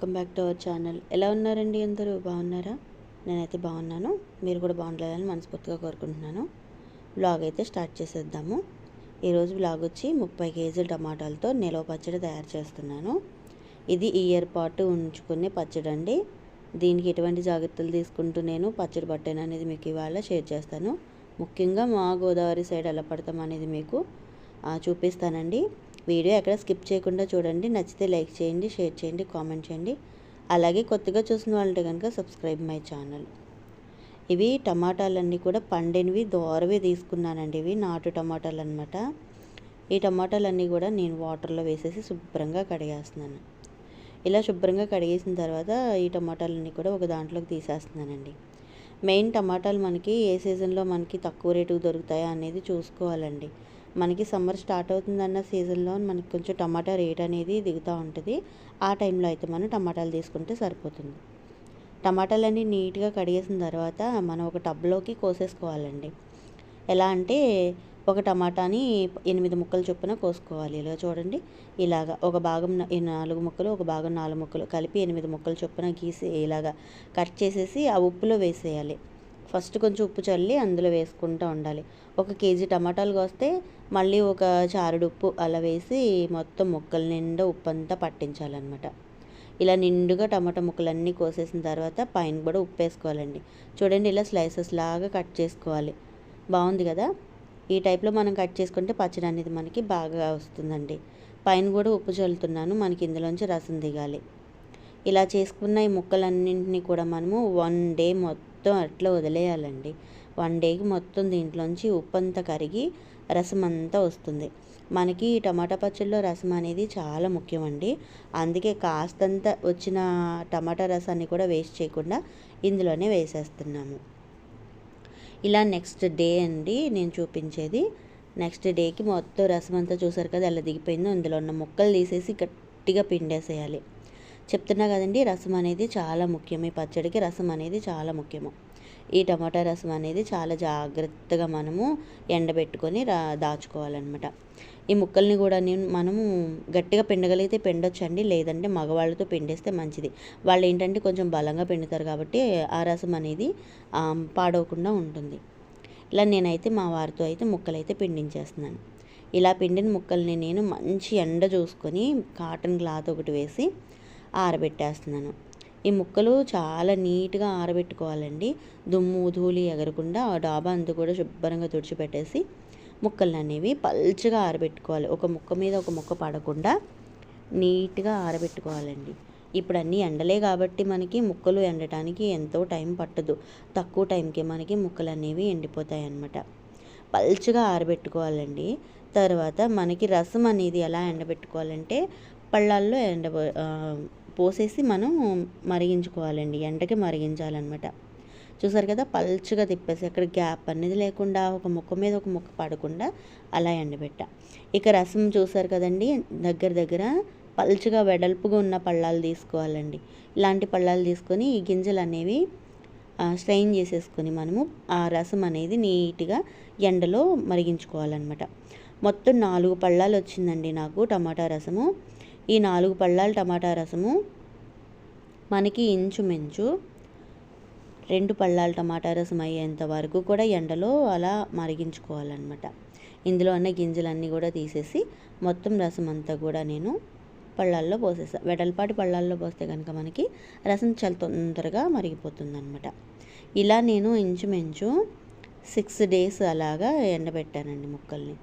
Welcome back to our channel. ఎలా ఉన్నారండి అందరూ? బాగున్నారా? నేనైతే బాగున్నాను. మీరు కూడా బాగుండాలని మనస్ఫూర్తిగా కోరుకుంటున్నాను. బ్లాగ్ అయితే స్టార్ట్ చేసేద్దాము. ఈరోజు బ్లాగ్ వచ్చి ముప్పై కేజీల టమాటాలతో నిలవ పచ్చడి తయారు చేస్తున్నాను. ఇది ఇయర్ పాటు ఉంచుకునే పచ్చడి అండి దీనికి ఎటువంటి జాగ్రత్తలు తీసుకుంటూ నేను పచ్చడి పట్టాను అనేది మీకు ఇవాళ షేర్ చేస్తాను. ముఖ్యంగా మా గోదావరి సైడ్ ఎలా పడతాం అనేది మీకు చూపిస్తానండి. వీడియో ఎక్కడ స్కిప్ చేయకుండా చూడండి. నచ్చితే లైక్ చేయండి షేర్ చేయండి కామెంట్ చేయండి. అలాగే కొత్తగా చూసిన వాళ్ళంటే కనుక సబ్స్క్రైబ్ మై ఛానల్. ఇవి టమాటాలన్నీ కూడా పండినవి దోరవి తీసుకున్నానండి ఇవి. నాటు టమాటాలు అనమాట ఈ టమాటాలన్నీ కూడా నేను వాటర్లో వేసేసి శుభ్రంగా కడిగేస్తున్నాను. ఇలా శుభ్రంగా కడిగేసిన తర్వాత ఈ టమాటాలన్నీ కూడా ఒక దాంట్లోకి తీసేస్తున్నానండి. మెయిన్ టమాటాలు మనకి ఏ సీజన్లో మనకి తక్కువ రేటుకు దొరుకుతాయా అనేది చూసుకోవాలండి. మనకి సమ్మర్ స్టార్ట్ అవుతుందన్న సీజన్లో మనకి కొంచెం టమాటా రేట్ అనేది దిగుతూ ఉంటుంది. ఆ టైంలో అయితే మనం టమాటాలు తీసుకుంటే సరిపోతుంది. టమాటాలన్నీ నీట్గా కడిగేసిన తర్వాత మనం ఒక టబ్లోకి కోసేసుకోవాలండి. ఎలా అంటే ఒక టమాటాని ఎనిమిది ముక్కలు చొప్పున కోసుకోవాలి. ఇలా చూడండి. ఇలాగా ఒక భాగం నాలుగు ముక్కలు ఒక భాగం నాలుగు ముక్కలు కలిపి ఎనిమిది ముక్కలు చొప్పున గీసి ఇలాగా కట్ చేసేసి ఆ ఉప్పులో వేసేయాలి. ఫస్ట్ కొంచెం ఉప్పు చల్లి అందులో వేసుకుంటూ ఉండాలి. ఒక కేజీ టమాటాలు కోస్తే మళ్ళీ ఒక చారుడు ఉప్పు అలా వేసి మొత్తం ముక్కల నిండా ఉప్పు అంతా పట్టించాలన్నమాట. ఇలా నిండుగా టమాటా ముక్కలన్నీ కోసేసిన తర్వాత పైన కూడా ఉప్పు వేసుకోవాలండి. చూడండి ఇలా స్లైసెస్ లాగా కట్ చేసుకోవాలి. బాగుంది కదా? ఈ టైప్లో మనం కట్ చేసుకుంటే పచ్చడి అనేది మనకి బాగా వస్తుందండి. పైన కూడా ఉప్పు చల్లుతున్నాను. మనకి ఇందులోంచి రసం దిగాలి. ఇలా చేసుకున్న ఈ ముక్కలన్నింటినీ కూడా మనము వన్ డే మొత్తం మొత్తం అట్లా వదిలేయాలండి. వన్ డేకి మొత్తం దీంట్లోంచి ఉప్పు అంతా కరిగి రసం అంతా వస్తుంది. మనకి ఈ టమాటా పచ్చడిలో రసం అనేది చాలా ముఖ్యమండి. అందుకే కాస్తంత వచ్చిన టమాటా రసాన్ని కూడా వేస్ట్ చేయకుండా ఇందులోనే వేసేస్తున్నాము. ఇలా నెక్స్ట్ డే అండి నేను చూపించేది. నెక్స్ట్ డేకి మొత్తం రసం అంతా చూసారు కదా ఎలా దిగిపోయిందో. అందులో ఉన్న ముక్కలు తీసేసి గట్టిగా పిండేసేయాలి. చెప్తున్నా కదండి రసం అనేది చాలా ముఖ్యం. ఈ పచ్చడికి రసం అనేది చాలా ముఖ్యము. ఈ టమాటా రసం అనేది చాలా జాగ్రత్తగా మనము ఎండబెట్టుకొని రా దాచుకోవాలన్నమాట. ఈ ముక్కల్ని కూడా నేను మనము గట్టిగా పిండగలిగితే పిండొచ్చండి లేదంటే మగవాళ్ళతో పిండేస్తే మంచిది. వాళ్ళు ఏంటంటే కొంచెం బలంగా పిండుతారు కాబట్టి ఆ రసం అనేది పాడవకుండా ఉంటుంది. ఇలా నేనైతే మా వారితో అయితే ముక్కలైతే పిండించేస్తున్నాను. ఇలా పిండిన ముక్కల్ని నేను మంచి ఎండ చూసుకొని కాటన్ క్లాత్ ఒకటి వేసి ఆరబెట్టేస్తున్నాను. ఈ ముక్కలు చాలా నీట్గా ఆరబెట్టుకోవాలండి. దుమ్ము ధూళి ఎగరకుండా ఆ డాబా అంతా కూడా శుభ్రంగా తుడిచిపెట్టేసి ముక్కలు అనేవి పల్చగా ఆరబెట్టుకోవాలి. ఒక ముక్క మీద ఒక ముక్క పడకుండా నీట్గా ఆరబెట్టుకోవాలండి. ఇప్పుడు అన్నీ ఎండలే కాబట్టి మనకి ముక్కలు ఎండటానికి ఎంతో టైం పట్టదు. తక్కువ టైంకి మనకి ముక్కలు అనేవి ఎండిపోతాయి అన్నమాట పల్చగా ఆరబెట్టుకోవాలండి. తర్వాత మనకి రసం అనేది ఎలా ఎండబెట్టుకోవాలంటే పళ్ళాల్లో ఎండ పోసేసి మనం మరిగించుకోవాలండి ఎండకి మరిగించాలన్నమాట. చూసారు కదా పల్చగా తిప్పేసి అక్కడ గ్యాప్ అనేది లేకుండా ఒక ముక్క మీద ఒక ముక్క పడకుండా అలా ఎండబెట్ట. ఇక రసం చూసారు కదండి దగ్గర దగ్గర పల్చగా వెడల్పుగా ఉన్న పళ్ళాలు తీసుకోవాలండి. ఇలాంటి పళ్ళాలు తీసుకొని ఈ గింజలు అనేవి స్ట్రెయిన్ చేసేసుకొని మనము ఆ రసం అనేది నీట్గా ఎండలో మరిగించుకోవాలన్నమాట. మొత్తం నాలుగు పళ్ళాలు వచ్చిందండి నాకు టమాటా రసము. ఈ నాలుగు పళ్ళాల టమాటా రసము మనకి ఇంచుమించు రెండు పళ్ళాల టమాటా రసం అయ్యేంత వరకు కూడా ఎండలో అలా మరిగించుకోవాలన్నమాట. ఇందులో ఉన్న గింజలన్నీ కూడా తీసేసి మొత్తం రసం అంతా కూడా నేను పళ్ళాల్లో పోసేసా. వెడల్పాటి పళ్ళాల్లో పోస్తే కనుక మనకి రసం చాలా తొందరగా మరిగిపోతుందన్నమాట. ఇలా నేను ఇంచుమించు సిక్స్ డేస్ అలాగా ఎండబెట్టానండి ముక్కల్ని.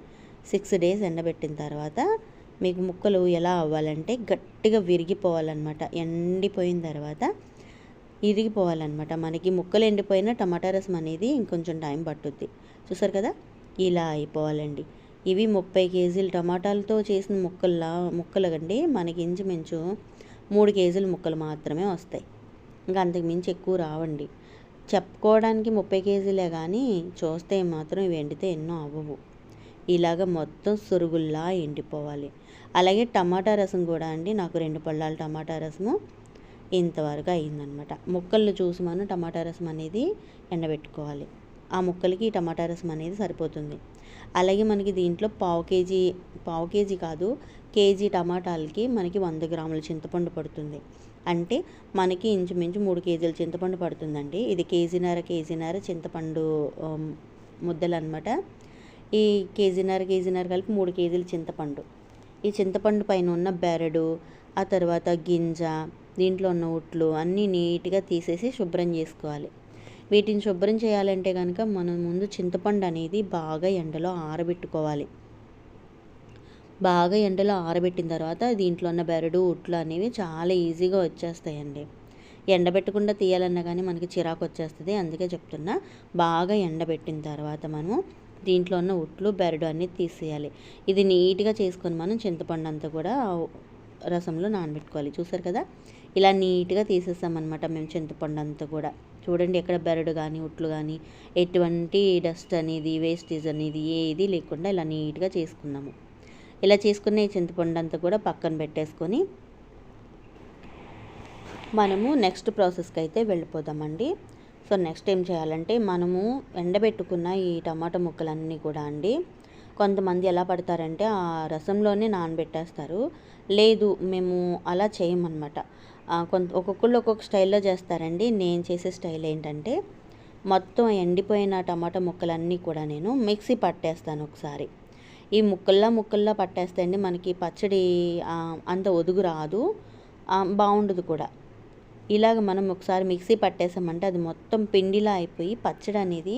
సిక్స్ డేస్ ఎండబెట్టిన తర్వాత మీకు ముక్కలు ఎలా అవ్వాలంటే గట్టిగా విరిగిపోవాలన్నమాట. ఎండిపోయిన తర్వాత ఇరిగిపోవాలన్నమాట. మనకి ముక్కలు ఎండిపోయిన టమాటా రసం అనేది ఇంకొంచెం టైం పట్టుద్ది. చూసారు కదా? ఇలా అయిపోవాలండి. ఇవి ముప్పై కేజీలు టమాటాలతో చేసిన ముక్కల్లా ముక్కలండి మనకి ఇంచుమించు మూడు కేజీల ముక్కలు మాత్రమే వస్తాయి. ఇంకా అంతకుమించి ఎక్కువ రావండి. చెప్పుకోవడానికి ముప్పై కేజీలే కానీ చూస్తే మాత్రం ఇవి ఎండితే ఎన్నో అవ్వవు. ఇలాగ మొత్తం సురుగుల్లా ఎండిపోవాలి. అలాగే టమాటా రసం కూడా అండి. నాకు రెండు పళ్ళాల టమాటా రసము ఇంతవరకు అయిందనమాట ముక్కలు చూసి మనం టమాటా రసం అనేది ఎండబెట్టుకోవాలి. ఆ ముక్కలకి టమాటా రసం అనేది సరిపోతుంది. అలాగే మనకి దీంట్లో పావు కేజీ పావు కేజీ కాదు కేజీ టమాటాలకి మనకి వంద గ్రాముల చింతపండు పడుతుంది. అంటే మనకి ఇంచుమించు మూడు కేజీల చింతపండు పడుతుందండి. ఇది కేజీన్నర కేజీన్నర చింతపండు ముద్దలు అనమాట ఈ కేజీన్నర కేజీన్నర కలిపి మూడు కేజీల చింతపండు. ఈ చింతపండు పైన ఉన్న బెరడు ఆ తర్వాత గింజ దీంట్లో ఉన్న ఉట్లు అన్నీ నీట్గా తీసేసి శుభ్రం చేసుకోవాలి. వీటిని శుభ్రం చేయాలంటే కనుక మనం ముందు చింతపండు అనేది బాగా ఎండలో ఆరబెట్టుకోవాలి. బాగా ఎండలో ఆరబెట్టిన తర్వాత దీంట్లో ఉన్న బెరడు ఉట్లు అనేవి చాలా ఈజీగా వచ్చేస్తాయండి. ఎండబెట్టకుండా తీయాలన్నా కానీ మనకి చిరాకు వచ్చేస్తుంది. అందుకే చెప్తున్నా బాగా ఎండబెట్టిన తర్వాత మనము దీంట్లో ఉన్న ఉట్లు బెరడు అన్నీ తీసేయాలి. ఇది నీట్గా చేసుకొని మనం చింతపండు అంతా కూడా రసంలో నానబెట్టుకోవాలి. చూసారు కదా? ఇలా నీట్గా తీసేసామన్నమాట మేము చింతపండు అంతా కూడా. చూడండి ఎక్కడ బెరడు కానీ ఉట్లు కానీ ఎటువంటి డస్ట్ అనేది వేస్టేజ్ అనేది ఏది లేకుండా ఇలా నీట్గా చేసుకున్నాము. ఇలా చేసుకున్న ఈ చింతపండు అంతా కూడా పక్కన పెట్టేసుకొని మనము నెక్స్ట్ ప్రాసెస్కి అయితే వెళ్ళిపోదామండి. సో నెక్స్ట్ ఏం చేయాలంటే మనము ఎండబెట్టుకున్న ఈ టమాటా ముక్కలన్నీ కూడా అండి. కొంతమంది ఎలా పడతారంటే ఆ రసంలోనే నానబెట్టేస్తారు. లేదు మేము అలా చేయమన్నమాట. కొంత ఒక్కొక్కళ్ళు ఒక్కొక్క స్టైల్లో చేస్తారండి. నేను చేసే స్టైల్ ఏంటంటే మొత్తం ఎండిపోయిన టమాటా ముక్కలన్నీ కూడా నేను మిక్సీ పట్టేస్తాను ఒకసారి. ఈ ముక్కల్లా ముక్కల్లా పట్టేస్తే అండి మనకి పచ్చడి అంత ఒదుగు రాదు. బాగుండదు కూడా. ఇలాగ మనం ఒకసారి మిక్సీ పట్టేసామంటే అది మొత్తం పిండిలా అయిపోయి పచ్చడి అనేది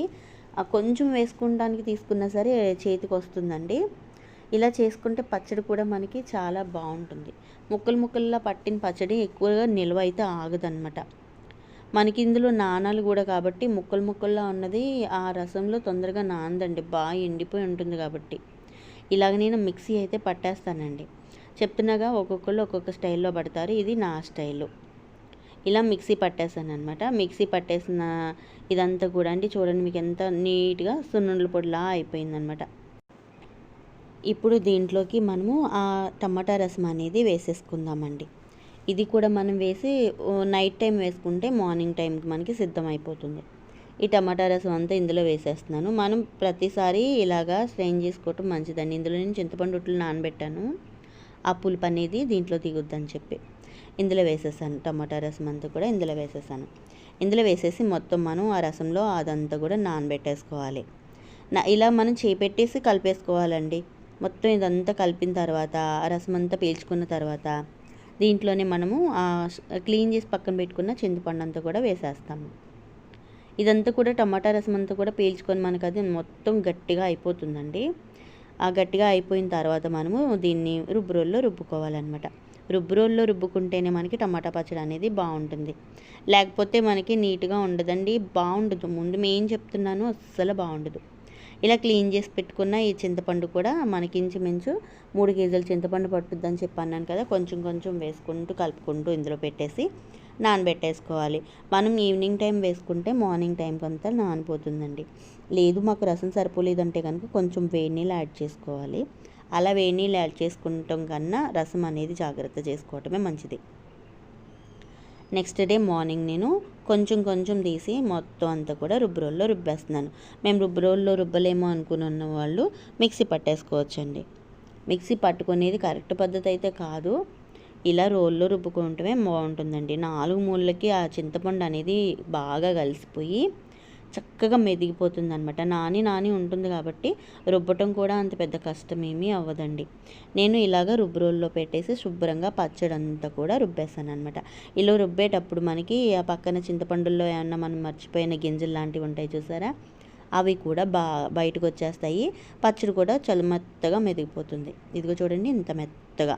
కొంచెం వేసుకోవడానికి తీసుకున్నా సరే చేతికి వస్తుందండి. ఇలా చేసుకుంటే పచ్చడి కూడా మనకి చాలా బాగుంటుంది. ముక్కలు ముక్కల్లా పట్టిన పచ్చడి ఎక్కువగా నిల్వ అయితే ఆగదనమాట మనకి ఇందులో నాణాలు కూడా కాబట్టి ముక్కలు ముక్కల్లా ఉన్నది ఆ రసంలో తొందరగా నానదండి. బాగా ఎండిపోయి ఉంటుంది కాబట్టి. ఇలాగ నేను మిక్సీ అయితే పట్టేస్తానండి. చెప్తున్నాగా ఒక్కొక్కళ్ళు ఒక్కొక్క స్టైల్లో పడతారు. ఇది నా స్టైలు. ఇలా మిక్సీ పట్టేసాను అనమాట మిక్సీ పట్టేసిన ఇదంతా కూడా అండి చూడండి మీకు ఎంత నీట్గా సున్నుండల పొడిలా అయిపోయిందనమాట ఇప్పుడు దీంట్లోకి మనము ఆ టమాటా రసం అనేది వేసేసుకుందామండి. ఇది కూడా మనం వేసి నైట్ టైం వేసుకుంటే మార్నింగ్ టైంకి మనకి సిద్ధం అయిపోతుంది ఈ టమాటా రసం అంతా ఇందులో వేసేస్తున్నాను. మనం ప్రతిసారి ఇలాగా స్ట్రెయిన్ చేసుకోవటం మంచిదండి. ఇందులో నేను చింతపండు నానబెట్టాను. ఆ పులుపు అనేది దీంట్లో దిగుద్దని చెప్పి. ఇందులో వేసేసాను. టమాటా రసం అంతా కూడా ఇందులో వేసేసాను. ఇందులో వేసేసి మొత్తం మనం ఆ రసంలో అదంతా కూడా నానబెట్టేసుకోవాలి. నా ఇలా మనం చేపెట్టేసి కలిపేసుకోవాలండి. మొత్తం ఇదంతా కలిపిన తర్వాత ఆ రసం అంతా పీల్చుకున్న తర్వాత దీంట్లోనే మనము క్లీన్ చేసి పక్కన పెట్టుకున్న చింతపండు అంతా కూడా వేసేస్తాము. ఇదంతా కూడా టమాటా రసం అంతా కూడా పీల్చుకొని మనకు అది మొత్తం గట్టిగా అయిపోతుందండి. ఆ గట్టిగా అయిపోయిన తర్వాత మనము దీన్ని రుబ్బురోల్లో రుబ్బుకోవాలన్నమాట. రుబ్బురోల్లో రుబ్బుకుంటేనే మనకి టమాటా పచ్చడి అనేది బాగుంటుంది. లేకపోతే మనకి నీట్గా ఉండదండి బాగుండదు. ముందు మేము చెప్తున్నాను అస్సలు బాగుండదు. ఇలా క్లీన్ చేసి పెట్టుకున్న ఈ చింతపండు కూడా మనకి ఇంచుమించు మూడు కేజీల చింతపండు పట్టుద్దని చెప్పన్నాను కదా కొంచెం కొంచెం వేసుకుంటూ కలుపుకుంటూ ఇందులో పెట్టేసి నానబెట్టేసుకోవాలి. మనం ఈవినింగ్ టైం వేసుకుంటే మార్నింగ్ టైంకి అంతా నానిపోతుందండి. లేదు మాకు రసం సరిపోలేదంటే కనుక కొంచెం వేడి నీళ్ళు యాడ్ చేసుకోవాలి. అలా వేడి నీళ్ళు యాడ్ చేసుకుంటాం కన్నా రసం అనేది జాగ్రత్త చేసుకోవటమే మంచిది. నెక్స్ట్ డే మార్నింగ్ నేను కొంచెం కొంచెం తీసి మొత్తం అంతా కూడా రుబ్బురోల్లో రుబ్బేస్తున్నాను. మేము రుబ్బురోల్లో రుబ్బలేమో అనుకున్న వాళ్ళు మిక్సీ పట్టేసుకోవచ్చండి. మిక్సీ పట్టుకునేది కరెక్ట్ పద్ధతి అయితే కాదు. ఇలా రోల్లో రుబ్బుకుంటమే బాగుంటుందండి. నాలుగు మూలలకి ఆ చింతపండు అనేది బాగా కలిసిపోయి చక్కగా మెదిగిపోతుంది అనమాట నాని నాని ఉంటుంది కాబట్టి రుబ్బటం కూడా అంత పెద్ద కష్టమేమీ అవ్వదండి. నేను ఇలాగ రుబ్బురోల్లో పెట్టేసి శుభ్రంగా పచ్చడి అంతా కూడా రుబ్బేసాను అనమాట ఇలా రుబ్బేటప్పుడు మనకి ఆ పక్కన చింతపండుల్లో ఏమన్నా మనం మర్చిపోయిన గింజలు లాంటివి ఉంటాయి చూసారా? అవి కూడా బా బయటకు వచ్చేస్తాయి. పచ్చడి కూడా చలమెత్తగా మెదిగిపోతుంది. ఇదిగో చూడండి ఇంత మెత్తగా.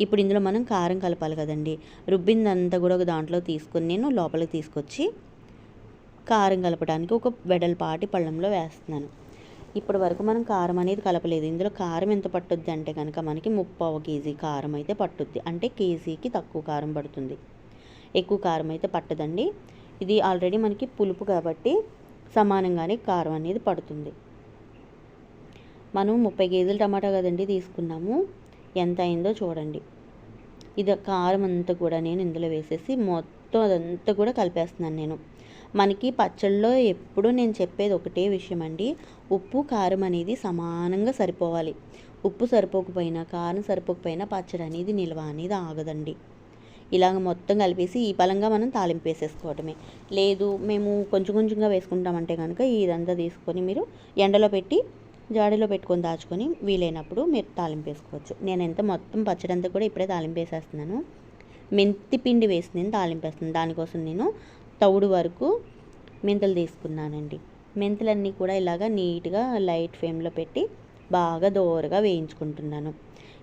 ఇప్పుడు ఇందులో మనం కారం కలపాలి కదండి. రుబ్బిందంతా కూడా ఒక దాంట్లో తీసుకొని నేను లోపలికి తీసుకొచ్చి కారం కలపడానికి ఒక వెడల్పాటి పళ్ళంలో వేస్తున్నాను. ఇప్పటి వరకు మనం కారం అనేది కలపలేదు. ఇందులో కారం ఎంత పట్టుద్ది అంటే కనుక మనకి ముప్పావు కేజీ కారం అయితే పట్టుద్ది. అంటే కేజీకి తక్కువ కారం పడుతుంది. ఎక్కువ కారం అయితే పట్టదండి. ఇది ఆల్రెడీ మనకి పులుపు కాబట్టి సమానంగానే కారం అనేది పడుతుంది. మనం ముప్పై కేజీలు టమాటా కదండి తీసుకున్నాము. ఎంత అయిందో చూడండి. ఇది కారం అంతా కూడా నేను ఇందులో వేసేసి మొత్తం అదంతా కూడా కలిపేస్తున్నాను నేను. మనకి పచ్చళ్ళలో ఎప్పుడూ నేను చెప్పేది ఒకటే విషయం అండి ఉప్పు కారం అనేది సమానంగా సరిపోవాలి. ఉప్పు సరిపోకపోయినా కారం సరిపోకపోయినా పచ్చడి అనేది నిల్వ అనేది ఆగదండి. ఇలాగ మొత్తం కలిపేసి ఈ పలంగా మనం తాలింపు వేసేసుకోవటమే. లేదు మేము కొంచెం కొంచెంగా వేసుకుంటామంటే కనుక ఇదంతా తీసుకొని మీరు ఎండలో పెట్టి జాడీలో పెట్టుకొని దాచుకొని వీలైనప్పుడు మీరు తాలింపు వేసుకోవచ్చు. నేను ఎంత మొత్తం పచ్చడి అంతా కూడా ఇప్పుడే తాలింపు వేసేస్తున్నాను. మెంతి పిండి వేసి నేను తాలింపు వేస్తున్నాను. దానికోసం నేను తౌడు వరకు మెంతులు తీసుకున్నానండి. మెంతులన్నీ కూడా ఇలాగ నీట్గా లైట్ ఫ్లేమ్లో పెట్టి బాగా దోరగా వేయించుకుంటున్నాను.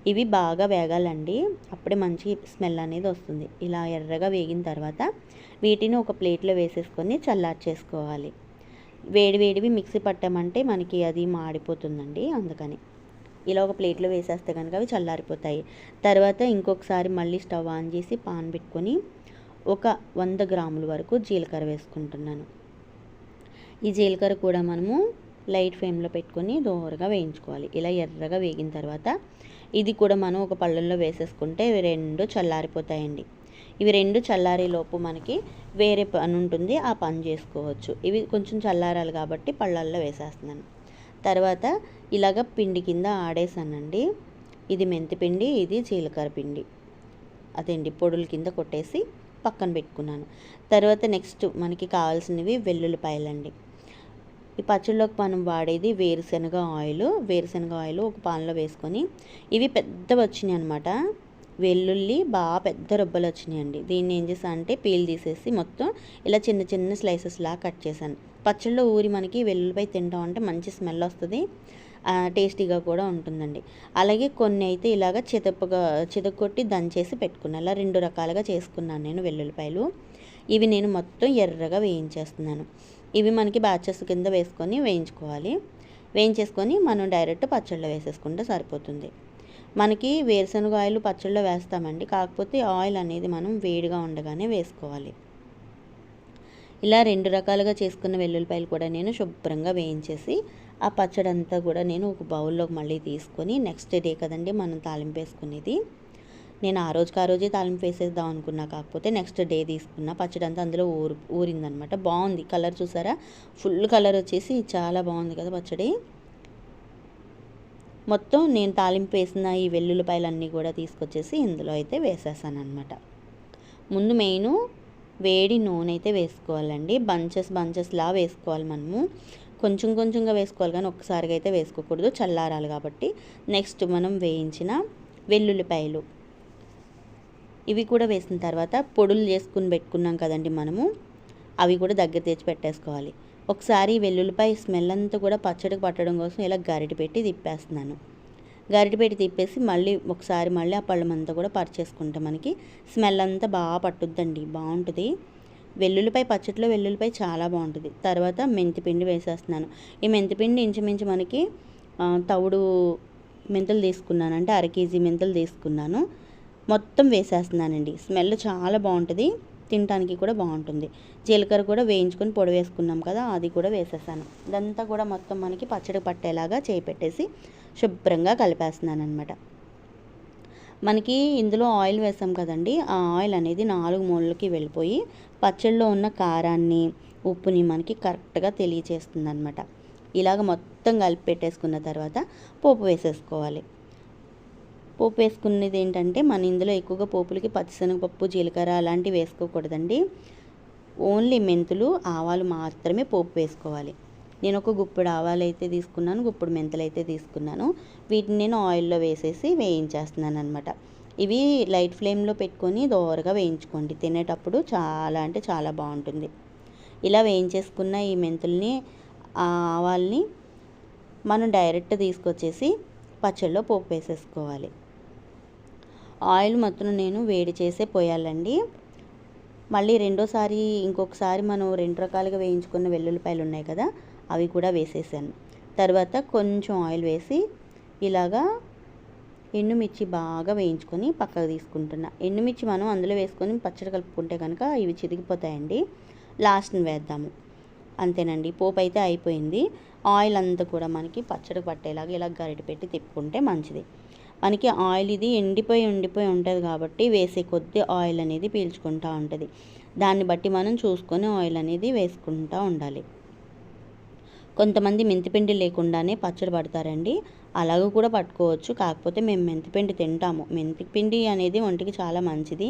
ఇవి బాగా వేగాలండి. అప్పుడే మంచి స్మెల్ అనేది వస్తుంది. ఇలా ఎర్రగా వేగిన తర్వాత వీటిని ఒక ప్లేట్లో వేసేసుకొని చల్లార్చేసుకోవాలి. వేడి వేడివి మిక్సీ పట్టామంటే మనకి అది మాడిపోతుందండి అందుకని. ఇలా ఒక ప్లేట్లో వేసేస్తే కనుక అవి చల్లారిపోతాయి. తర్వాత ఇంకొకసారి మళ్ళీ స్టవ్ ఆన్ చేసి పాన్ పెట్టుకొని ఒక వంద గ్రాముల వరకు జీలకర్ర వేసుకుంటున్నాను. ఈ జీలకర్ర కూడా మనము లైట్ ఫ్లేమ్లో పెట్టుకొని దోరగా వేయించుకోవాలి. ఇలా ఎర్రగా వేగిన తర్వాత ఇది కూడా మనం ఒక పళ్ళల్లో వేసేసుకుంటే ఇవి రెండు చల్లారిపోతాయండి. ఇవి రెండు చల్లారేలోపు మనకి వేరే పని ఉంటుంది ఆ పని చేసుకోవచ్చు. ఇవి కొంచెం చల్లారాలి కాబట్టి పళ్ళల్లో వేసేస్తున్నాను. తర్వాత ఇలాగ పిండి కింద ఆడేసానండి. ఇది మెంతి పిండి ఇది జీలకర్ర పిండి. అదేండి పొడుల కింద కొట్టేసి పక్కన పెట్టుకున్నాను. తర్వాత నెక్స్ట్ మనకి కావాల్సినవి వెల్లుల్లిపాయలండి. ఈ పచ్చళ్ళలోకి మనం వాడేది వేరుశనగ ఆయిల్. వేరుశనగ ఆయిల్ ఒక పాన్లో వేసుకొని ఇవి పెద్దవి వచ్చినాయి అనమాట వెల్లుల్లి బాగా పెద్ద రొబ్బలు వచ్చినాయండి. దీన్ని ఏం చేసా అంటే పీల్ తీసేసి మొత్తం ఇలా చిన్న చిన్న స్లైసెస్ లా కట్ చేశాను. పచ్చళ్ళలో ఊరి మనకి వెల్లుల్లిపై తింటాం అంటే మంచి స్మెల్ వస్తుంది. టేస్టీగా కూడా ఉంటుందండి. అలాగే కొన్ని అయితే ఇలాగ చితపగా చితకొట్టి దంచేసి పెట్టుకున్నాను అలా రెండు రకాలుగా చేసుకున్నాను నేను వెల్లుల్లిపాయలు. ఇవి నేను మొత్తం ఎర్రగా వేయించేస్తున్నాను. ఇవి మనకి బ్యాచెస్ కింద వేసుకొని వేయించుకోవాలి. వేయించేసుకొని మనం డైరెక్ట్ పచ్చళ్ళలో వేసేసుకుంటే సరిపోతుంది. మనకి వేరుశనగ ఆయిల్ పచ్చళ్ళలో వేస్తామండి. కాకపోతే ఆయిల్ అనేది మనం వేడిగా ఉండగానే వేసుకోవాలి. ఇలా రెండు రకాలుగా చేసుకున్న వెల్లుల్లిపాయలు కూడా నేను శుభ్రంగా వేయించేసి ఆ పచ్చడి అంతా కూడా నేను ఒక బౌల్లోకి మళ్ళీ తీసుకొని నెక్స్ట్ డే కదండి మనం తాలింపు వేసుకునేది నేను ఆ రోజుకి ఆ రోజే తాలింపు వేసేద్దాం అనుకున్నా కాకపోతే నెక్స్ట్ డే తీసుకున్న పచ్చడి అంతా అందులో ఊరు ఊరిందనమాట. బాగుంది. కలర్ చూసారా? ఫుల్ కలర్ వచ్చేసి చాలా బాగుంది కదా పచ్చడి. మొత్తం నేను తాలింపు వేసిన ఈ వెల్లుల్లిపాయలన్నీ కూడా తీసుకొచ్చేసి ఇందులో అయితే వేసేసాను అనమాట ముందు మెయిన్ వేడి నూనె అయితే వేసుకోవాలండి. బంచెస్ బంచెస్లా వేసుకోవాలి మనము. కొంచెం కొంచెంగా వేసుకోవాలి కానీ ఒక్కసారిగా అయితే వేసుకోకూడదు. చల్లారాలి కాబట్టి నెక్స్ట్ మనం వేయించిన వెల్లుల్లిపాయలు. ఇవి కూడా వేసిన తర్వాత పొడులు చేసుకుని పెట్టుకున్నాం కదండి మనము అవి కూడా దగ్గర తెచ్చి పెట్టేసుకోవాలి. ఒకసారి వెల్లుల్లిపాయ స్మెల్ అంతా కూడా పచ్చడికి పట్టడం కోసం ఇలా గరిటె పెట్టి తిప్పేస్తున్నాను. గరిటె పెట్టి తిప్పేసి మళ్ళీ ఒకసారి మళ్ళీ ఆ పళ్ళమంతా కూడా పరిచేసుకుంటాం మనకి స్మెల్ అంతా బాగా పట్టుద్దండి బాగుంటుంది. వెల్లుల్లిపాయ పచ్చట్లో వెల్లుల్లిపాయ చాలా బాగుంటుంది. తర్వాత మెంతిపిండి వేసేస్తున్నాను. ఈ మెంతిపిండి ఇంచుమించు మనకి తవుడు మెంతులు తీసుకున్నాను. అంటే అర కేజీ మెంతులు తీసుకున్నాను. మొత్తం వేసేస్తున్నానండి. స్మెల్ చాలా బాగుంటుంది. తినడానికి కూడా బాగుంటుంది. జీలకర్ర కూడా వేయించుకొని పొడి వేసుకున్నాం కదా అది కూడా వేసేసాను. ఇదంతా కూడా మొత్తం మనకి పచ్చడి పట్టేలాగా చేయి పెట్టేసి శుభ్రంగా కలిపేస్తున్నాను అనమాట మనకి ఇందులో ఆయిల్ వేసాం కదండి. ఆ ఆయిల్ అనేది నాలుగు మూలలకి వెళ్ళిపోయి పచ్చడిలో ఉన్న కారాన్ని ఉప్పుని మనకి కరెక్ట్గా తెలియచేస్తుంది అనమాట ఇలాగ మొత్తం కలిపి పెట్టేసుకున్న తర్వాత పోపు వేసేసుకోవాలి. పోపు వేసుకునేది ఏంటంటే మన ఇందులో ఎక్కువగా పోపులకి పచ్చిశనగపప్పు జీలకర్ర అలాంటివి వేసుకోకూడదండి. ఓన్లీ మెంతులు ఆవాలు మాత్రమే పోపు వేసుకోవాలి. నేను ఒక గుప్పుడు ఆవాలు అయితే తీసుకున్నాను గుప్పుడు మెంతులు అయితే తీసుకున్నాను. వీటిని నేను ఆయిల్లో వేసేసి వేయించేస్తున్నాను అనమాట ఇవి లైట్ ఫ్లేమ్లో పెట్టుకొని దోరగా వేయించుకోండి. తినేటప్పుడు చాలా అంటే చాలా బాగుంటుంది. ఇలా వేయించేసుకున్న ఈ మెంతుల్ని ఆ ఆవాల్ని మనం డైరెక్ట్ తీసుకొచ్చేసి పచ్చళ్ళలో పోపు వేసేసుకోవాలి. ఆయిల్ మొత్తం నేను వేడి చేసే పోయాలండి. మళ్ళీ రెండోసారి ఇంకొకసారి మనం రెండు రకాలుగా వేయించుకున్న వెల్లుల్లిపాయలు ఉన్నాయి కదా అవి కూడా వేసేసాను. తర్వాత కొంచెం ఆయిల్ వేసి ఇలాగా ఎండుమిర్చి బాగా వేయించుకొని పక్కకు తీసుకుంటున్నా. ఎండుమిర్చి మనం అందులో వేసుకొని పచ్చడి కలుపుకుంటే కనుక ఇవి చిరిగిపోతాయండి లాస్ట్ని వేద్దాము. అంతేనండి పోపు అయితే అయిపోయింది. ఆయిల్ అంతా కూడా మనకి పచ్చడి పట్టేలాగా ఇలా గరిటె పెట్టి తిప్పుకుంటే మంచిది. మనకి ఆయిల్ ఇది ఎండిపోయి ఉండిపోయి ఉంటుంది కాబట్టి వేసే కొద్ది ఆయిల్ అనేది పీల్చుకుంటూ ఉంటుంది. దాన్ని బట్టి మనం చూసుకొని ఆయిల్ అనేది వేసుకుంటూ ఉండాలి. కొంతమంది మెంతిపిండి లేకుండానే పచ్చడి పడతారండి. అలాగ కూడా పట్టుకోవచ్చు. కాకపోతే మేము మెంతిపిండి తింటాము. మెంతిపిండి అనేది ఒంటికి చాలా మంచిది.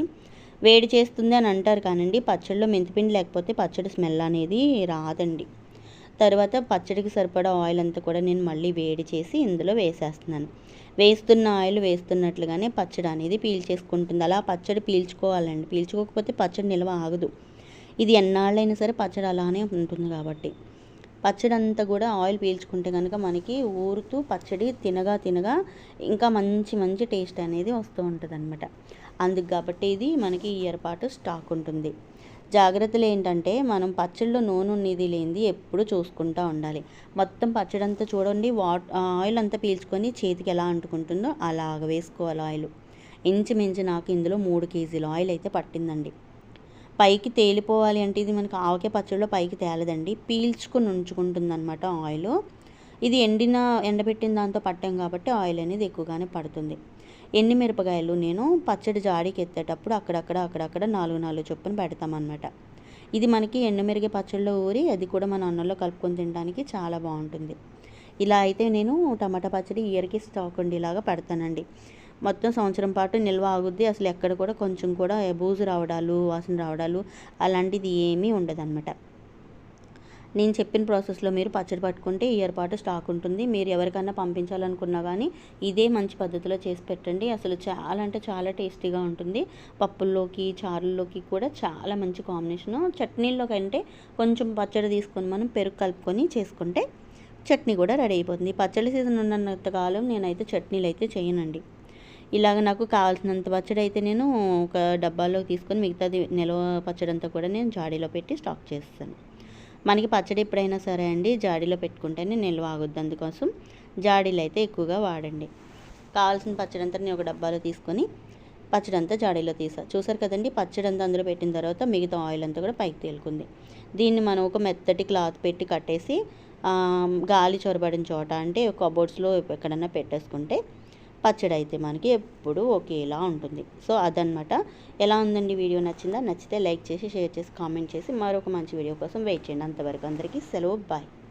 వేడి చేస్తుంది అని అంటారు కానండి పచ్చడిలో మెంతిపిండి లేకపోతే పచ్చడి స్మెల్ అనేది రాదండి. తర్వాత పచ్చడికి సరిపడా ఆయిల్ అంతా కూడా నేను మళ్ళీ వేడి చేసి ఇందులో వేసేస్తున్నాను. వేస్తున్న ఆయిల్ వేస్తున్నట్లుగానే పచ్చడి అనేది పీల్చేసుకుంటుంది. అలా పచ్చడి పీల్చుకోవాలండి. పీల్చుకోకపోతే పచ్చడి నిల్వ ఆగదు. ఇది ఎన్నాళ్ళైనా సరే పచ్చడి అలానే ఉంటుంది కాబట్టి. పచ్చడి అంతా కూడా ఆయిల్ పీల్చుకుంటే కనుక మనకి ఊరుతూ పచ్చడి తినగా తినగా ఇంకా మంచి మంచి టేస్ట్ అనేది వస్తూ ఉంటుంది అనమాట అందుకు కాబట్టి ఇది మనకి ఇయర్ పాటు స్టాక్ ఉంటుంది. జాగ్రత్తలు ఏంటంటే మనం పచ్చడిలో నూనె ఉన్నది లేనిది ఎప్పుడు చూసుకుంటూ ఉండాలి. మొత్తం పచ్చడి అంతా చూడండి వాట్ ఆయిల్ అంతా పీల్చుకొని చేతికి ఎలా అంటుకుంటుందో అలాగ వేసుకోవాలి ఆయిల్. ఇంచుమించు నాకు ఇందులో మూడు కేజీల ఆయిల్ అయితే పట్టిందండి. పైకి తేలిపోవాలి అంటే ఇది మనకి ఆవకాయ పచ్చడిలో పైకి తేలదండి. పీల్చుకుని ఉంచుకుంటుంది అనమాట ఆయిల్. ఇది ఎండిన ఎండబెట్టిన దాంతో పట్టాం కాబట్టి ఆయిల్ అనేది ఎక్కువగానే పడుతుంది. ఎన్ని మిరపకాయలు నేను పచ్చడి జాడికి ఎత్తేటప్పుడు అక్కడక్కడ అక్కడక్కడ నాలుగు నాలుగు చొప్పున పెడతామన్నమాట. ఇది మనకి ఎండుమిరగ పచ్చడిలో ఊరి అది కూడా మన అన్నంలో కలుపుకొని తినడానికి చాలా బాగుంటుంది. ఇలా అయితే నేను టమాటా పచ్చడి ఇయర్కి స్టాక్ ఉండేలాగా పెడతానండి. మొత్తం సంవత్సరం పాటు నిల్వ ఆగుద్ది. అసలు ఎక్కడ కూడా కొంచెం కూడా బూజు రావడాలు వాసన రావడాలు అలాంటిది ఏమీ ఉండదన్నమాట. నేను చెప్పిన ప్రాసెస్లో మీరు పచ్చడి పట్టుకుంటే ఇయర్ పాటు స్టాక్ ఉంటుంది. మీరు ఎవరికైనా పంపించాలనుకున్నా కానీ ఇదే మంచి పద్ధతిలో చేసి పెట్టండి. అసలు చాలా అంటే చాలా టేస్టీగా ఉంటుంది. పప్పుల్లోకి చారుల్లోకి కూడా చాలా మంచి కాంబినేషను. చట్నీల్లో కంటే కొంచెం పచ్చడి తీసుకొని మనం పెరుగు కలుపుకొని చేసుకుంటే చట్నీ కూడా రెడీ అయిపోతుంది. పచ్చడి సీజన్ ఉన్నంత కాలం నేనైతే చట్నీలు అయితే చేయనండి. ఇలాగ నాకు కావాల్సినంత పచ్చడి అయితే నేను ఒక డబ్బాలో తీసుకొని మిగతాది నిల్వ పచ్చడి అంతా కూడా నేను జాడీలో పెట్టి స్టాక్ చేస్తాను. మనకి పచ్చడి ఎప్పుడైనా సరే అండి జాడీలో పెట్టుకుంటేనే నిల్వ ఆగుద్ది. అందుకోసం జాడీలు అయితే ఎక్కువగా వాడండి. కావాల్సిన పచ్చడి అంతా నేను ఒక డబ్బాలో తీసుకొని పచ్చడి అంతా జాడీలో తీసా. చూసారు కదండి పచ్చడి అంతా అందులో పెట్టిన తర్వాత మిగతా ఆయిల్ అంతా కూడా పైకి తేలుకుంది. దీన్ని మనం ఒక మెత్తటి క్లాత్ పెట్టి కట్టేసి గాలి చొరబడిన చోట అంటే కబోర్డ్స్లో ఎక్కడన్నా పెట్టేసుకుంటే పచ్చడి అయితే మనకి ఎప్పుడు ఒకేలా ఉంటుంది. సో అదనమాట ఎలా ఉందండి వీడియో నచ్చిందా? నచ్చితే లైక్ చేసి షేర్ చేసి కామెంట్ చేసి మరొక మంచి వీడియో కోసం వెయిట్ చేయండి. అంతవరకు అందరికీ సెలవు. బాయ్.